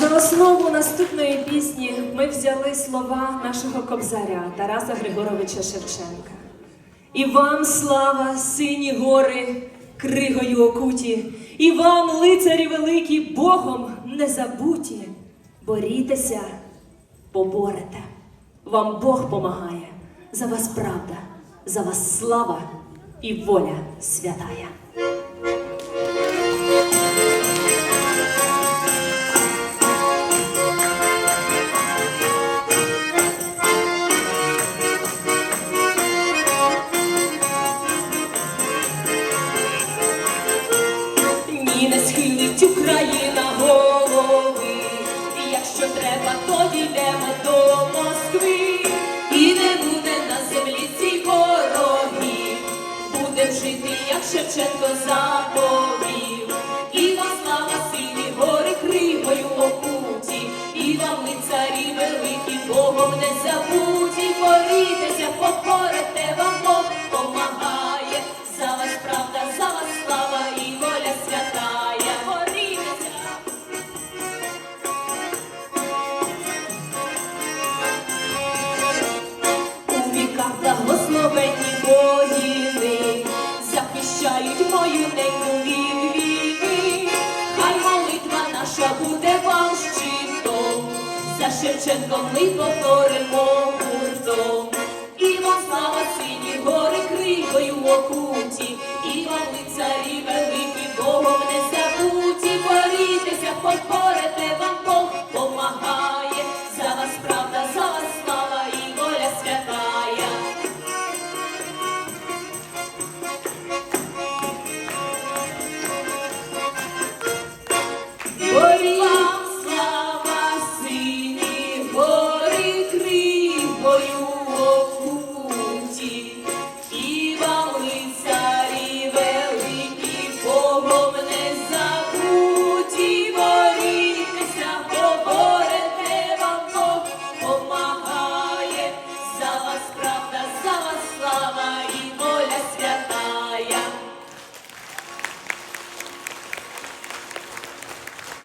За основу наступної пісні ми взяли слова нашого кобзаря Тараса Григоровича Шевченка. І вам слава, сині гори, кригою окуті, і вам, лицарі великі, Богом не забуті. Борітеся, поборете. Вам Бог помагає, за вас правда, за вас слава і воля святая. Ні, не схилить Україна голови, і якщо треба, то дійдемо до Москви, і не буде на землі цій ворогів, будем жити, як Шевченко заповів, захищають мою неньку від війни, хай молитва наша буде вам щитом, за Шевченком ми повторимо гуртом, і вам слава сині гори кривою оку.